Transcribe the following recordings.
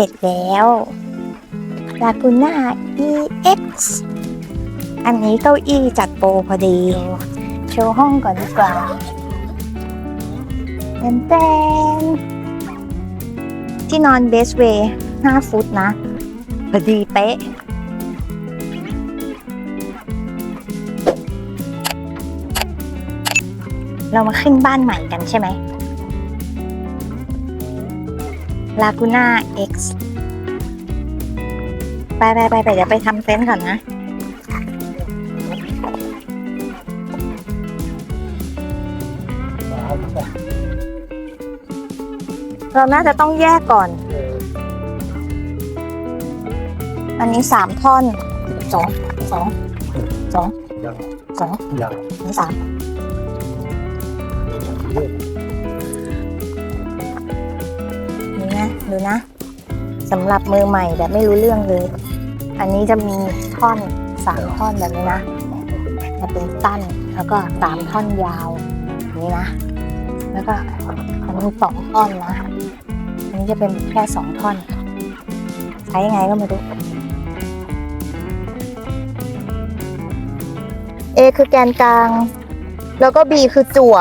สร็จแล้วลากูน่า EX อันนี้เก้าอี้จัดโปรพอดี โชว์ห้องก่อนดีกว่าเต้นเต้นที่นอนเบสเวย์5ฟุตนะ พอดีเป๊ะเรามาขึ้นบ้านใหม่กันใช่ไหม ลากูน่า X ไปไปไปไปเดี๋ยวไปทำเต็นท์ก่อนนะเราน่าจะต้องแยกก่อน อันนี้สามท่อนสองสองสองยาวสองยาวอันนี้สาม ดูนะสำหรับมือใหม่แบบไม่รู้เรื่องเลย อันนี้จะมีท่อนสามท่อนแบบนี้นะจะเป็นตั้นแล้วก็สามท่อนยาวนี้นะ แล้วก็อันนี้สองท่อนนะอันนี้จะเป็นแค่สองท่อน ใช้ยังไงก็ไม่รู้ A คือแกนกลาง แล้วก็ B คือจั่ว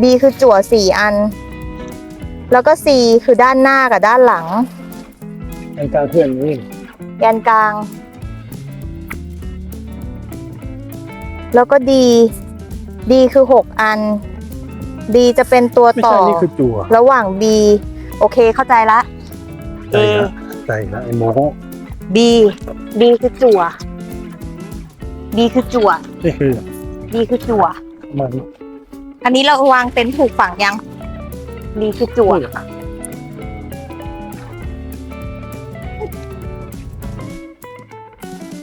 B คือจั่วสี่อัน แล้วก็ C คือด้านหน้ากับด้านหลังไอ้การเคลื่อนนี่แกนกลาง แล้วก็ D D คือหกอัน D จะเป็นตัวไม่ต่อใช่นี่คือจั่วระหว่าง B โอเคเข้าใจละ ใจละใจละไอ้โมโห B B คือจั่ว B คือจั่ว นี่คือ B คือจั่ว มันอันนี้เราวางเต็นท์ถูกฝั่งยัง B คือจั่ว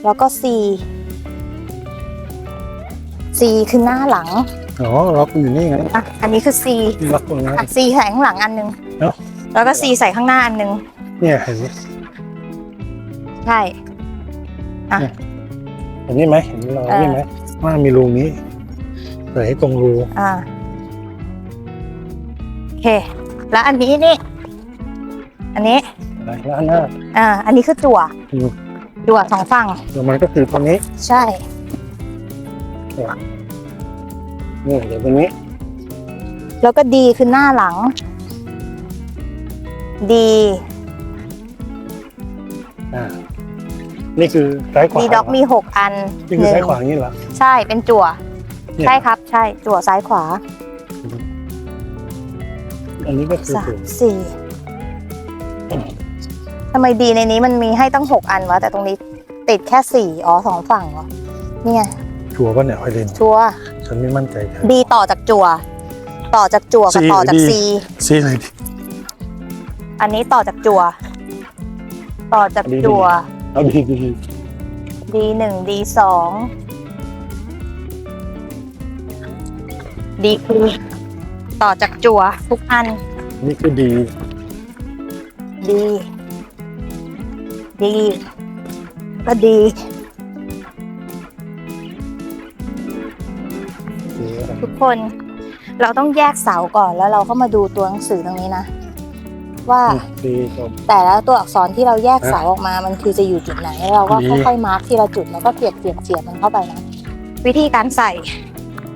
แล้วก็ C C คือหน้าหลัง อ๋อล็อกอยู่นี่ไงอะ อันนี้คือ C ล็อกตรงนั้น อะ C ใส่ข้างหลังอันหนึงเอ้าแล้วก็ C ใส่ข้างหน้าอันหนึง เนี่ยเห็นไหมใช่ เห็นนี่ไหมเห็นรอยนี่ไหมว่ามีรูนี้ใส่ให้ตรงรู อ่าโอ เค แล้วอันนี้นี่ อันนี้ อะไรแล้วอันหน้าอ่า อันนี้คือจั่ว อืมจั่วสองฝั่งแล้วมันก็คือตรงนี้ใช่ นี่เดี๋ยวตรงนี้แล้วก็ดีคือหน้าหลัง ดี อ่านี่คือซ้ายขวาดีด็อกมีหกอันนี่คือซ้ายขวาอย่างนี้เหรอ ใช่ เป็นจั่ว เนี่ย ใช่ครับ ใช่ จั่วซ้ายขวา อันนี้ก็คือสาจั่มวสี่ทำไมดีในนี้มันมีให้ตั้งหกอันวะ แต่ตรงนี้ติดแค่สี่อ๋อสองฝั่งเหรอเนี่ยชัวร์ป่ะเนี่ยไอเรนชัวร์ฉันไม่มั่นใจแท้ดีต่อจากจั่วต่อจากจั่วกับ C ต่อจากหรือ D ซีซีอะไรดิอันนี้ต่อจากจั่วต่อจากอันนี้จั่วเอาดีดีดีหนึ่งดีสองดีคือ ต่อจากจั่วทุกอัน นี่คือดี ดี ดีก็ดีทุกคนเราต้องแยกเสาก่อนแล้วเราก็มาดูตัวหนังสือตรงนี้นะ ว่าดีจบแต่ละตัวอักษรที่เราแยกเสาออกมามันคือจะอยู่จุดไหนแล้วเราก็ดีค่อยๆมาร์กทีละจุดแล้วก็เสียบเสียบเสียบมันเข้าไปนะ วิธีการใส่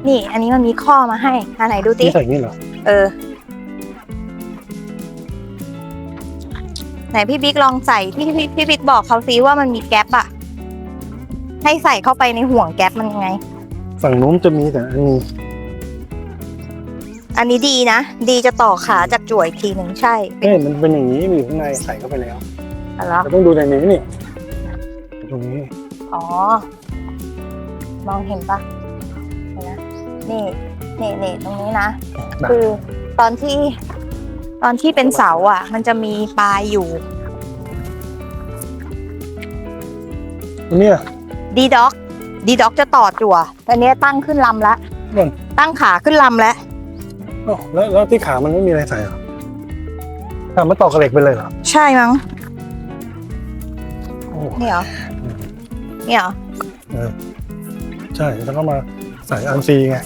นี่ อันนี้มันมีข้อมาให้อันไหนดูตินี่ใส่อย่างนี้เหรอเออ ไหนพี่บิ๊กลองใส่ที่พี่พี่บิ๊กบอกเขาซิว่ามันมีแก๊ปอะให้ใส่เข้าไปในห่วงแก๊ปมันยังไง ฝั่งนู้นจะมีแต่อันนี้อันนี้ดีนะ ดีจะต่อขาจากจ่วยอีกทีหนึ่งใช่เอ้ยมันเป็นอย่างนี้มันอยู่ข้างในใส่เข้าไปแล้วอะไรอเราต้องดูในนี้นี่ตรงนี้ อ๋อ มองเห็นปะเห็นนะ นี่นี่นี่ตรงนี้นะแบบคือตอนที่ ตอนที่เป็นเสาอะ มันจะมีปลายอยู่เนี่ย ดีด็อกดีด็อกจะต่อจั่วอันนี้ตั้งขึ้นลำละนั่น ตั้งขาขึ้นลำแล้วอ้าวแล้วแล้วที่ขามันไม่มีอะไรใส่เหรอขามันต่อกระเหล็กไปเลยเหรอใช่มั้งโอ้นี่เหรอนี่เหรอ เออใช่แล้วก็มาใส่อันซีไง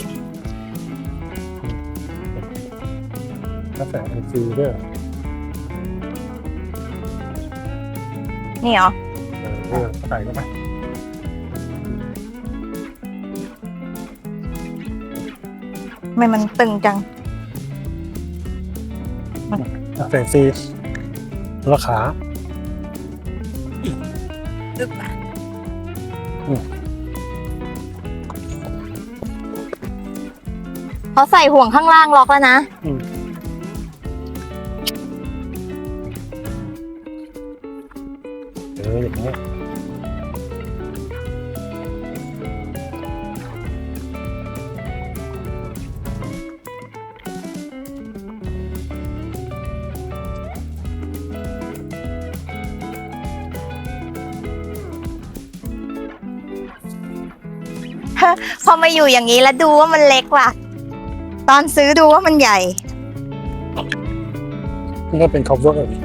ถ้าใส่อันซีด้วยนี่เหรอ เออใส่เข้าไปทำไมมันตึงจังอะใส่ฟรีแล้วขาเขาใส่ห่วงข้างล่างล็อกแล้วนะเอ พอมาอยู่อย่างนี้แล้วดูว่ามันเล็กว่ะ ตอนซื้อดูว่ามันใหญ่ นี่ก็เป็น cover แบบนี้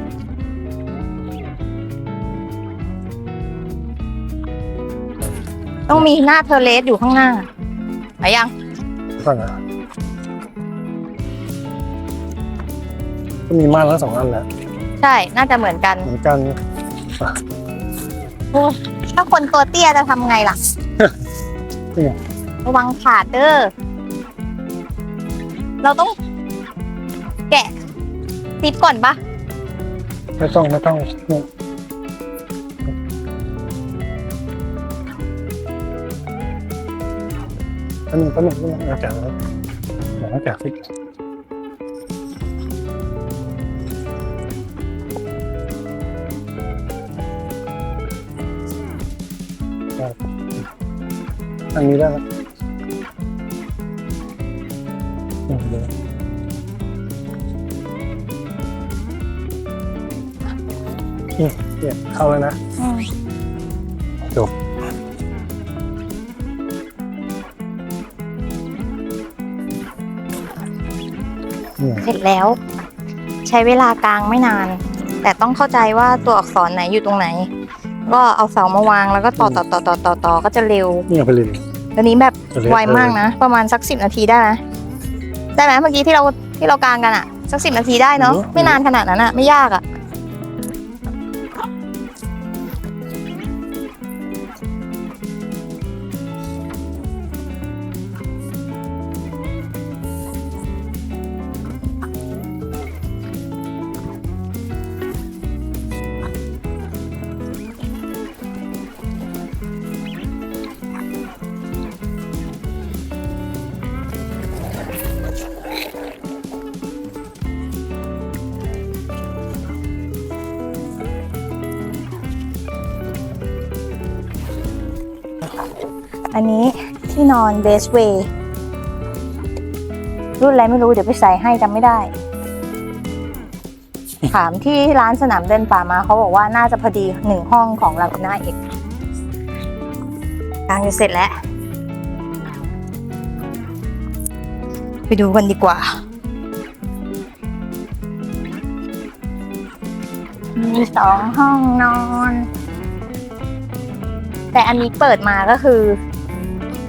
ต้องมีหน้าเทอร์เลสอยู่ข้างหน้าไหนยังก่อนนะก็มีม่านทั้งสองอันแหละใช่ น่าจะเหมือนกัน เหมือนกัน ถ้าคนตัวเตี้ยจะทำไงล่ะ นี่ไงระวังขาดเด้อ เราต้อง แกะซิปก่อนปะไม่ต้องไม่ต้องนี่อันนึงอันนึงอันนึงเอาแกะแล้วเดี๋ยวให้แกะฟิ กอันนี้ได้แล้วอืมเดี๋ยวอืมเนี่ยเข้าแล้วนะอืมจบอืมเสร็จแล้ว ใช้เวลากลางไม่นาน แต่ต้องเข้าใจว่าตัวอักษรไหนอยู่ตรงไหน ก็เอาเสามาวางแล้วก็ต่อต่อต่อต่อต่อต่อก็จะเร็วนี่เอาไปเลย อันนี้แบบจะเละไวมากนะ ประมาณสักสิบนาทีได้ไหมได้ไหมเมื่อกี้ที่เราที่เรากางกันอะสักสิบนาทีได้เนาะไม่นานขนาดนั้นอะไม่ยากอะ อันนี้ที่นอนเบสเวย์รุ่นอะไรไม่รู้เดี๋ยวไปใส่ให้จำไม่ได้ ถามที่ร้านสนามเดินป่ามาเขาบอกว่าน่าจะพอดีหนึ่งห้องของลากูน่าเอกกางจะเสร็จแล้ว ไปดูกันดีกว่า มีสองห้องนอน แต่อันนี้เปิดมาก็คือ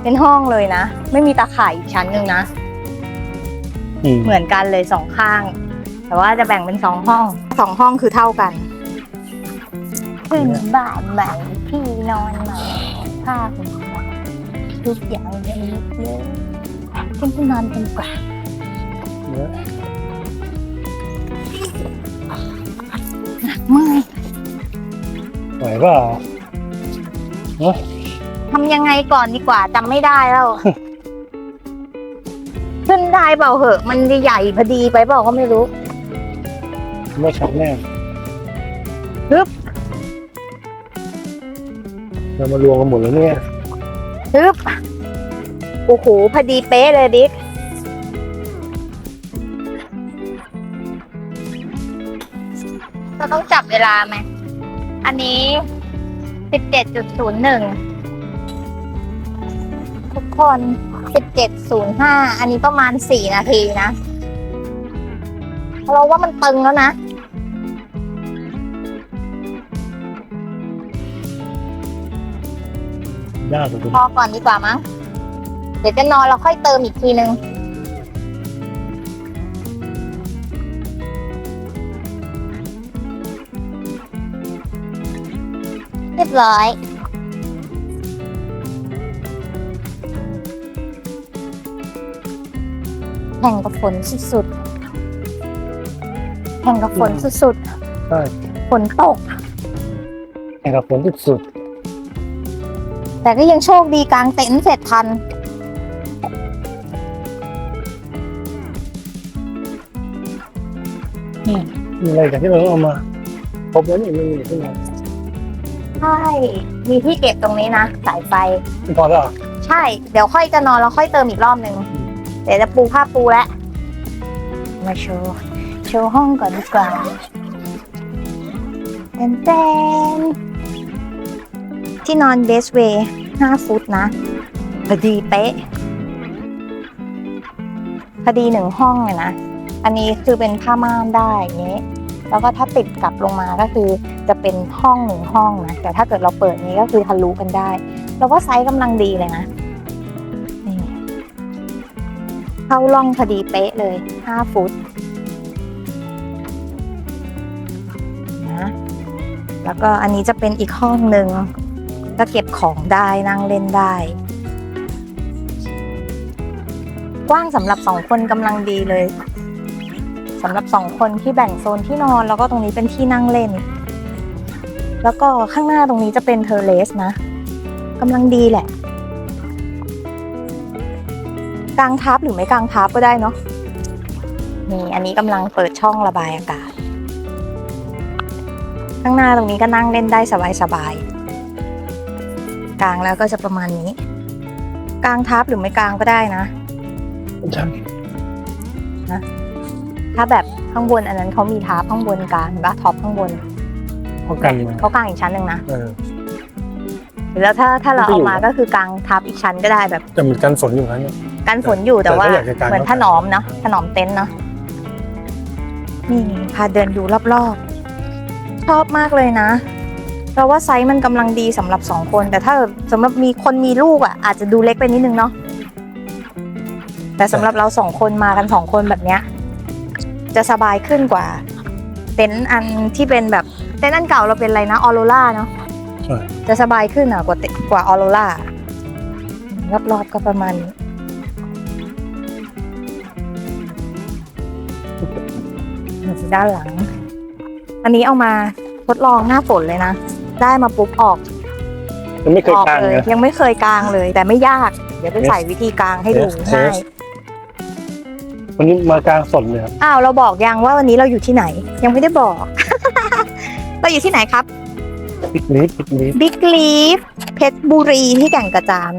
เป็นห้องเลยนะ ไม่มีตาข่ายอีกชั้นหนึ่งนะอืมเหมือนกันเลยสองข้าง แต่ว่าจะแบ่งเป็นสองห้องสองห้องคือเท่ากันขึ้นบ้านใหม่ที่นอนใหม่ผ้าห่มใหม่ทุกอย่างยังเยอะขึ้นที่นอนกันดีกว่าเนี่ยเมื่อยไหวเปล่า ทำยังไงก่อนดีกว่าจำไม่ได้แล้ว ขึ้นได้เปล่าเหอะ มันจะใหญ่พอดีไปเปล่าก็ไม่รู้ ไม่ชัดแน่ฮึบ เรามารวมกันหมดแล้วเนี่ยฮึบโอ้โหพอดีเป๊ะเลยดิ๊กเราต้องจับเวลาไหม อันนี้สิบเจ็ดจุดศูนย์หนึ่ง ทุกคนสิบเจ็ดศูนย์ห้าอันนี้ประมาณสี่นาทีนะ เราว่ามันตึงแล้วนะ ยากสุดพอก่อนดีกว่ามั้ง เดี๋ยวจะนอนเราค่อยเติมอีกทีนึง เรียบร้อย แข่งกับฝนสุดๆแข่งกับฝนสุดใช่ๆฝนตก แข่งกับฝนสุดแต่ก็ยังโชคดีกลางเต็นท์เสร็จทัน ๆมีอะไรกันที่เราต้องเอามาครบแล้วนี่ไม่มีที่ไหนใช่ มีที่เก็บตรงนี้นะ สายไฟ พอแล้วเหรอใช่ เดี๋ยวค่อยจะนอนแล้วค่อยเติมอีกรอบหนึ่ง เดี๋ยวจะปูผ้าปูแล้ว มาโชว์ โชว์ห้องก่อนดีกว่าเต้นเต้นที่นอนเบสเวย์5ฟุตนะ พอดีเป๊ะ พอดีหนึ่งห้องเลยนะ อันนี้คือเป็นผ้าม่านได้อย่างนี้ แล้วก็ถ้าติดกลับลงมาก็คือจะเป็นห้องหนึ่งห้องนะ แต่ถ้าเกิดเราเปิดนี้ก็คือทะลุกันได้เราว่าไซส์กำลังดีเลยนะ เข้าร่องพอดีเป๊ะเลย 5 ฟุตนะแล้วก็อันนี้จะเป็นอีกห้องหนึ่งก็เก็บของได้นั่งเล่นได้ กว้างสำหรับสองคนกำลังดีเลยสำหรับสองคนที่แบ่งโซนที่นอนแล้วก็ตรงนี้เป็นที่นั่งเล่น แล้วก็ข้างหน้าตรงนี้จะเป็นเทอร์เลสนะกำลังดีแหละ กลางทับหรือไม่กลางทับก็ได้เนาะนี่อันนี้กำลังเปิดช่องระบายอากาศ ข้างหน้าตรงนี้ก็นั่งเล่นได้สบายๆกลางแล้วก็จะประมาณนี้ กลางทับหรือไม่กลางก็ได้นะใช่ถ้าแบบข้างบนอันนั้นเขามีทับข้างบนกลางเห็นปะท็อปข้างบนพอกันมาเขากลางอีกชั้นหนึ่งนะเออแล้วถ้าถ้าเรามันก็เอาอยู่มาก็คือกลางทับอีกชั้นก็ได้แบบ แต่เหมือนกันฝนอยู่นะเนี่ย กันฝนอยู่แต่แต่ว่าถ้าอยากจะกางเหมือนก็ถนอมเนาะถนอมเต็นท์เนาะนี่พาเดินดูรอบๆ ชอบมากเลยนะเราว่าไซส์มันกำลังดีสำหรับสองคน แต่ถ้าสำหรับมีคนมีลูกอะ อาจจะดูเล็กไปนิดนึงเนาะแต่สำหรับเราสองคนมากันสองคนแบบเนี้ย จะสบายขึ้นกว่า เต็นท์อันที่เป็นแบบเต็นท์อันเก่าเราเป็นอะไรนะออโรล่าเนาะใช่จะสบายขึ้นอะกว่าเตกว่าออโรล่ารอบๆก็ประมาณนี้ ด้านหลัง อันนี้เอามาทดลองหน้าฝนเลยนะ ได้มาปุ๊บออกยังไม่เคยออกกางเลยนะยังไม่เคยกางเลย แต่ไม่ยาก เดี๋ยวไปใส่วิธีกางให้ดู Yes, ง่าย yes วันนี้มากางสดเลยครับอ้าวเราบอกยังว่าวันนี้เราอยู่ที่ไหน ยังไม่ได้บอก เราอยู่ที่ไหนครับ ปิกนิกปิกนิกบิ๊กลีฟเพชรบุรีที่แก่งกระจาน